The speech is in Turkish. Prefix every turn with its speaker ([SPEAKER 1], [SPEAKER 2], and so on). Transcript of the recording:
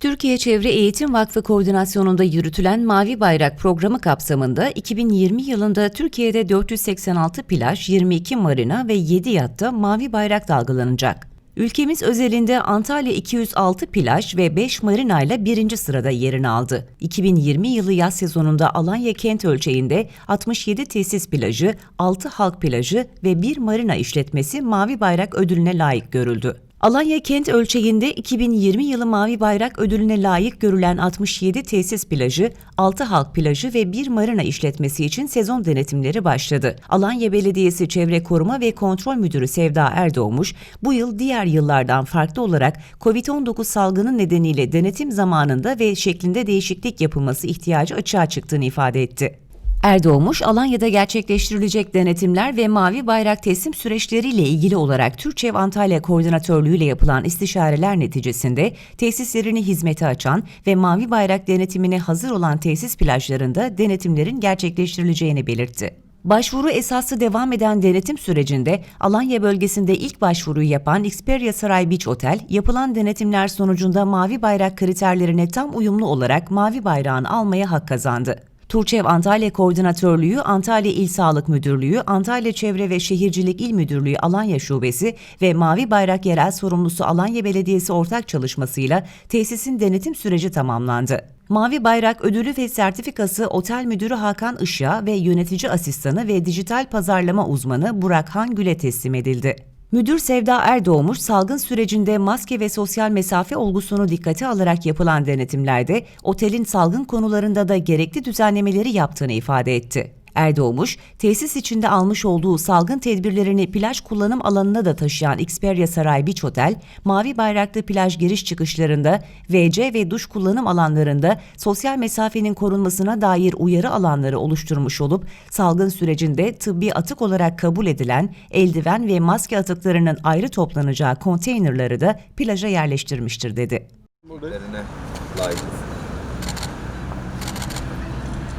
[SPEAKER 1] Türkiye Çevre Eğitim Vakfı koordinasyonunda yürütülen Mavi Bayrak programı kapsamında 2020 yılında Türkiye'de 486 plaj, 22 marina ve 7 yatta mavi bayrak dalgalanacak. Ülkemiz özelinde Antalya 206 plaj ve 5 marina ile birinci sırada yerini aldı. 2020 yılı yaz sezonunda Alanya kent ölçeğinde 67 tesis plajı, 6 halk plajı ve 1 marina işletmesi Mavi Bayrak ödülüne layık görüldü. Alanya kent ölçeğinde 2020 yılı Mavi Bayrak ödülüne layık görülen 67 tesis plajı, 6 halk plajı ve 1 marina işletmesi için sezon denetimleri başladı. Alanya Belediyesi Çevre Koruma ve Kontrol Müdürü Sevda Erdoğmuş, bu yıl diğer yıllardan farklı olarak COVID-19 salgını nedeniyle denetim zamanında ve şeklinde değişiklik yapılması ihtiyacı açığa çıktığını ifade etti. Erdoğmuş, Alanya'da gerçekleştirilecek denetimler ve mavi bayrak teslim süreçleriyle ilgili olarak Türkçev Antalya Koordinatörlüğü ile yapılan istişareler neticesinde tesislerini hizmete açan ve mavi bayrak denetimine hazır olan tesis plajlarında denetimlerin gerçekleştirileceğini belirtti. Başvuru esaslı devam eden denetim sürecinde Alanya bölgesinde ilk başvuruyu yapan Xperia Saray Beach Otel, yapılan denetimler sonucunda mavi bayrak kriterlerine tam uyumlu olarak mavi bayrağını almaya hak kazandı. Turçev Antalya Koordinatörlüğü, Antalya İl Sağlık Müdürlüğü, Antalya Çevre ve Şehircilik İl Müdürlüğü Alanya Şubesi ve Mavi Bayrak Yerel Sorumlusu Alanya Belediyesi ortak çalışmasıyla tesisin denetim süreci tamamlandı. Mavi Bayrak ödülü ve sertifikası Otel Müdürü Hakan Işık'a ve Yönetici Asistanı ve Dijital Pazarlama Uzmanı Burak Hangül'e teslim edildi. Müdür Sevda Erdoğmuş, salgın sürecinde maske ve sosyal mesafe olgusunu dikkate alarak yapılan denetimlerde otelin salgın konularında da gerekli düzenlemeleri yaptığını ifade etti. Erdoğmuş, tesis içinde almış olduğu salgın tedbirlerini plaj kullanım alanına da taşıyan Xperia Saray Beach Otel, mavi bayraklı plaj giriş çıkışlarında, WC ve duş kullanım alanlarında sosyal mesafenin korunmasına dair uyarı alanları oluşturmuş olup, salgın sürecinde tıbbi atık olarak kabul edilen eldiven ve maske atıklarının ayrı toplanacağı konteynerları da plaja yerleştirmiştir dedi.
[SPEAKER 2] Layıkız.